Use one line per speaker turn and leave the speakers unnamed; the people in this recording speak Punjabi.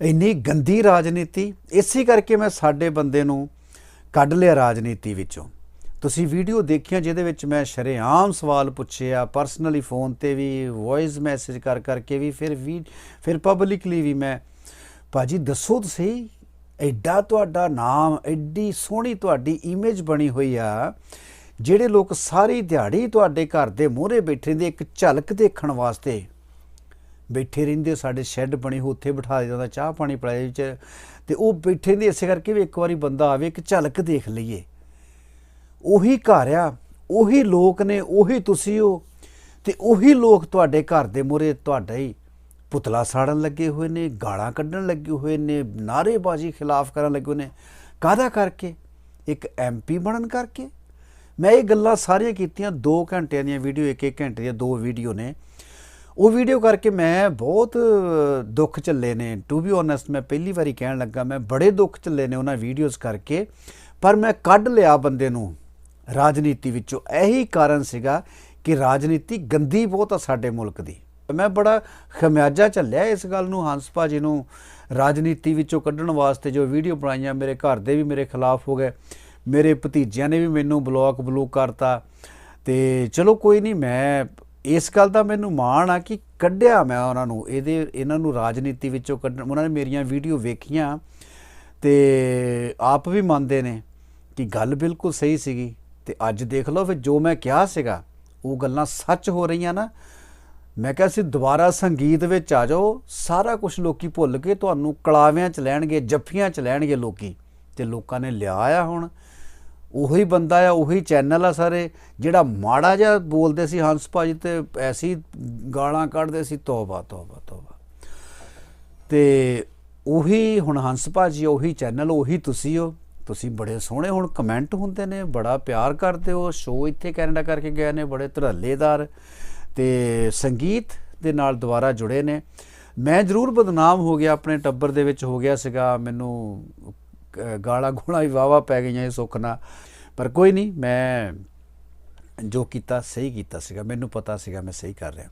ਇੰਨੀ ਗੰਦੀ ਰਾਜਨੀਤੀ, ਇਸੇ ਕਰਕੇ ਮੈਂ ਸਾਡੇ ਬੰਦੇ ਨੂੰ ਕੱਢ ਲਿਆ ਰਾਜਨੀਤੀ ਵਿੱਚੋਂ। ਤੁਸੀਂ ਵੀਡੀਓ ਦੇਖਿਆ ਜਿਹਦੇ ਵਿੱਚ ਮੈਂ ਸ਼ਰੇਆਮ ਸਵਾਲ ਪੁੱਛੇ ਆ ਪਰਸਨਲੀ ਫੋਨ ਤੇ ਵੀ ਵੌਇਸ ਮੈਸੇਜ ਕਰ ਕਰਕੇ ਵੀ, ਫਿਰ ਵੀ, ਫਿਰ ਪਬਲਿਕਲੀ ਵੀ ਮੈਂ, ਭਾਜੀ ਦੱਸੋ ਤੁਸੀਂ, ਐਡਾ ਤੁਹਾਡਾ ਨਾਮ, ਐਡੀ ਸੋਹਣੀ ਤੁਹਾਡੀ ਇਮੇਜ ਬਣੀ ਹੋਈ ਆ, ਜਿਹੜੇ ਲੋਕ ਸਾਰੀ ਦਿਹਾੜੀ ਤੁਹਾਡੇ ਘਰ ਦੇ ਮੂਹਰੇ ਬੈਠੇ ਨੇ ਇੱਕ ਝਲਕ ਦੇਖਣ ਵਾਸਤੇ। ਬੈਠੇ ਰਹਿੰਦੇ, ਸਾਡੇ ਸ਼ੈੱਡ ਬਣੇ ਹੋ ਉੱਥੇ ਬਿਠਾ ਦਿੰਦਾ ਚਾਹ ਪਾਣੀ ਪਿਲਾਏ ਵਿੱਚ, ਤੇ ਉਹ ਬੈਠੇ ਨੇ ਇਸੇ ਕਰਕੇ ਵੀ ਇੱਕ ਵਾਰੀ ਬੰਦਾ ਆਵੇ, ਇੱਕ ਝਲਕ ਦੇਖ ਲਈਏ। ਉਹੀ ਘਰ ਆ, ਉਹੀ ਲੋਕ ਨੇ, ਉਹੀ ਤੁਸੀਂ ਹੋ, ਤੇ ਉਹੀ ਲੋਕ ਤੁਹਾਡੇ ਘਰ ਦੇ ਮੂਹਰੇ ਤੁਹਾਡਾ ਹੀ ਪੁਤਲਾ ਸਾੜਨ ਲੱਗੇ ਹੋਏ ਨੇ, ਗਾਲਾਂ ਕੱਢਣ ਲੱਗੇ ਹੋਏ ਨੇ ਨਾਰੇਬਾਜ਼ੀ ਖਿਲਾਫ ਕਰਨ ਲੱਗੇ ਹੋਏ ਨੇ। ਕਾਹਦਾ ਕਰਕੇ? ਇੱਕ ਐਮਪੀ ਬਣਨ ਕਰਕੇ? ਮੈਂ ਇਹ ਗੱਲਾਂ ਸਾਰੀਆਂ ਕੀਤੀਆਂ 2 ਘੰਟਿਆਂ ਦੀਆਂ ਵੀਡੀਓ 1-1 ਘੰਟੇ ਦੀਆਂ ਦੋ ਵੀਡੀਓ ਨੇ। ਉਹ ਵੀਡੀਓ ਕਰਕੇ ਮੈਂ ਬਹੁਤ ਦੁੱਖ ਝੱਲੇ ਨੇ। ਟੂ ਬੀ ਓਨੈਸਟ ਮੈਂ ਪਹਿਲੀ ਵਾਰੀ ਕਹਿਣ ਲੱਗਾ, ਮੈਂ ਬੜੇ ਦੁੱਖ ਝੱਲੇ ਨੇ ਉਹਨਾਂ ਵੀਡੀਓਜ਼ ਕਰਕੇ, ਪਰ ਮੈਂ ਕੱਢ ਲਿਆ ਬੰਦੇ ਨੂੰ ਰਾਜਨੀਤੀ ਵਿੱਚੋਂ। ਇਹੀ ਕਾਰਨ ਸੀਗਾ ਕਿ ਰਾਜਨੀਤੀ ਗੰਦੀ ਬਹੁਤ ਆ ਸਾਡੇ ਮੁਲਕ ਦੀ। ਮੈਂ ਬੜਾ ਖਮਿਆਜਾ ਝੱਲਿਆ ਇਸ ਗੱਲ ਨੂੰ, ਹੰਸ ਭਾਜੀ ਨੂੰ ਰਾਜਨੀਤੀ ਵਿੱਚੋਂ ਕੱਢਣ ਵਾਸਤੇ ਜੋ ਵੀਡੀਓ ਬਣਾਈਆਂ, ਮੇਰੇ ਘਰ ਦੇ ਵੀ ਮੇਰੇ ਖਿਲਾਫ ਹੋ ਗਏ, ਮੇਰੇ ਭਤੀਜਿਆਂ ਨੇ ਵੀ ਮੈਨੂੰ ਬਲੌਕ ਬਲੂ ਕਰਤਾ। ਤੇ ਚਲੋ ਕੋਈ ਨਹੀਂ, ਮੈਂ ਇਸ ਗੱਲ ਦਾ ਮੈਨੂੰ ਮਾਣ ਆ ਕਿ ਕੱਢਿਆ ਮੈਂ ਉਹਨਾਂ ਨੂੰ। ਇਹਦੇ, ਇਹਨਾਂ ਨੂੰ ਰਾਜਨੀਤੀ ਵਿੱਚੋਂ ਕੱਢਣ ਉਹਨਾਂ ਨੇ ਮੇਰੀਆਂ ਵੀਡੀਓ ਵੇਖੀਆਂ ਤੇ ਆਪ ਵੀ ਮੰਨਦੇ ਨੇ ਕਿ ਗੱਲ ਬਿਲਕੁਲ ਸਹੀ ਸੀਗੀ। ਤੇ ਅੱਜ ਦੇਖ ਲਓ ਫਿਰ ਜੋ ਮੈਂ ਕਿਹਾ ਸੀਗਾ, ਉਹ ਗੱਲਾਂ ਸੱਚ ਹੋ ਰਹੀਆਂ ਨਾ। ਮੈਂ ਕਿਹਾ ਸੀ, ਦੁਬਾਰਾ ਸੰਗੀਤ ਵਿੱਚ ਆ ਜਾਓ, ਸਾਰਾ ਕੁਝ ਲੋਕੀ ਭੁੱਲ ਕੇ ਤੁਹਾਨੂੰ ਕਲਾਵਿਆਂ ਚ ਲੈਣਗੇ, ਜੱਫੀਆਂ ਚ ਲੈਣਗੇ ਲੋਕੀ। ਤੇ ਲੋਕਾਂ ਨੇ ਲਿਆ ਆ ਹੁਣ। ਉਹੀ ਬੰਦਾ ਆ, ਉਹੀ ਚੈਨਲ ਆ ਸਾਰੇ, ਜਿਹੜਾ ਮਾੜਾ ਜਿਹਾ ਬੋਲਦੇ ਸੀ ਹੰਸ ਭਾਜੀ ਤੇ ਐਸੀ ਗਾਲਾਂ ਕੱਢਦੇ ਸੀ, ਤੋਬਾ ਤੋਬਾ ਤੋਬਾ। ਤੇ ਉਹੀ ਹੁਣ ਹੰਸ ਭਾਜੀ, ਉਹੀ ਚੈਨਲ ਉਹੀ ਤੁਸੀਂ ਹੋ। ਤੁਸੀਂ ਬੜੇ ਸੋਹਣੇ ਹੁਣ ਕਮੈਂਟ ਹੁੰਦੇ ਨੇ, ਬੜਾ ਪਿਆਰ ਕਰਦੇ ਹੋ। ਸ਼ੋਅ ਇੱਥੇ ਕੈਨੇਡਾ ਕਰਕੇ ਗਏ ਨੇ, ਬੜੇ ਧੜੱਲੇਦਾਰ। ਤੇ ਸੰਗੀਤ ਦੇ ਨਾਲ ਦੁਬਾਰਾ ਜੁੜੇ ਨੇ। ਮੈਂ ਜ਼ਰੂਰ ਬਦਨਾਮ ਹੋ ਗਿਆ, ਆਪਣੇ ਟੱਬਰ ਦੇ ਵਿੱਚ ਹੋ ਗਿਆ ਸੀਗਾ। ਮੈਨੂੰ ਗਾਲਾਂ ਗੋਲਾਂ ਵੀ ਵਾਵਾ ਪੈ ਗਈਆਂ ਇਹ ਸੁੱਖ ਨਾਲ। ਪਰ ਕੋਈ ਨਹੀਂ, ਮੈਂ ਜੋ ਕੀਤਾ, ਸਹੀ ਕੀਤਾ ਸੀਗਾ। ਮੈਨੂੰ ਪਤਾ ਸੀਗਾ, ਮੈਂ ਸਹੀ ਕਰ ਰਿਹਾ।